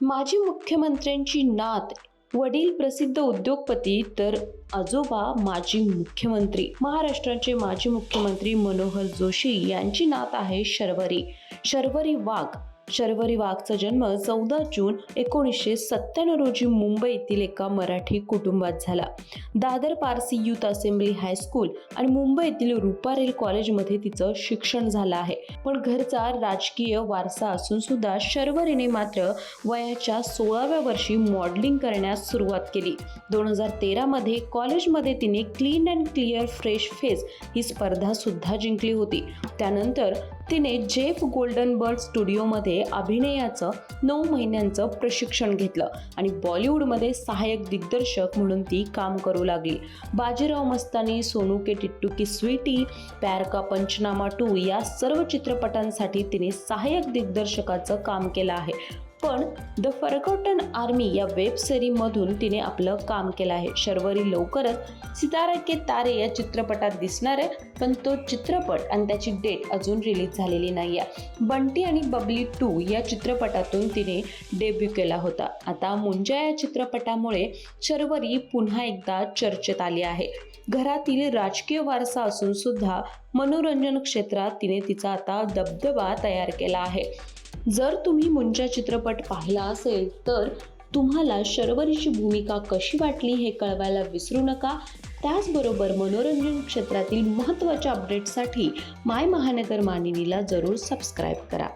माजी मुख्यमंत्र्यांची नात वडील प्रसिद्ध उद्योगपती तर आजोबा माजी मुख्यमंत्री. महाराष्ट्राचे माजी मुख्यमंत्री मनोहर जोशी यांची नात आहे शर्वरी. शर्वरी वाघ शर्वरी वाघचा जन्म चौदा जून एकोणीसशे सत्त्याण्णव रोजी मुंबईतील एका मराठी कुटुंबात झाला. Dadar Parsi youth assembly high school आणि मुंबईतील रुपारेल कॉलेजमध्ये तिचं शिक्षण झालं आहे. पण घरचा राजकीय वारसा असून सुद्धा शर्वरीने मात्र वयाच्या सोळाव्या वर्षी मॉडेलिंग करण्यास सुरुवात केली. दोन हजार तेरामध्ये कॉलेजमध्ये तिने clean and clear fresh face ही स्पर्धा सुद्धा जिंकली होती. त्यानंतर तिने जेफ गोल्डनबर्ग स्टुडिओमध्ये अभिनयाचं नऊ महिन्यांचं प्रशिक्षण घेतलं आणि बॉलिवूडमध्ये सहाय्यक दिग्दर्शक म्हणून ती काम करू लागली. बाजीराव मस्तानी सोनू के टिट्टू की स्वीटी प्यार का पंचनामा टू या सर्व चित्रपटांसाठी तिने सहाय्यक दिग्दर्शकाचं काम केलं आहे. पण द फरकॉटन आर्मी या वेब सिरीजमधून तिने आपलं काम केलं आहे. शर्वरी लवकरच सितारे के तारे या चित्रपटात दिसणार आहे पण तो चित्रपट आणि त्याची डेट अजून रिलीज झालेली नाही आहे बंटी आणि बबली टू या चित्रपटातून तिने डेब्यू केला होता. आता मुंजा या चित्रपटामुळे शर्वरी पुन्हा एकदा चर्चेत आली आहे. घरातील राजकीय वारसा असून सुद्धा मनोरंजन क्षेत्रात तिने तिचा आता दबदबा तयार केला आहे. जर तुम्ही मुंजा चित्रपट पाहिला असेल तर तुम्हाला शर्वरीची भूमिका कशी वाटली हे कळवायला विसरू नका. त्याचबरोबर मनोरंजन क्षेत्रातील महत्त्वाच्या अपडेट्ससाठी माय महानगर मानिनीला जरूर सबस्क्राईब करा.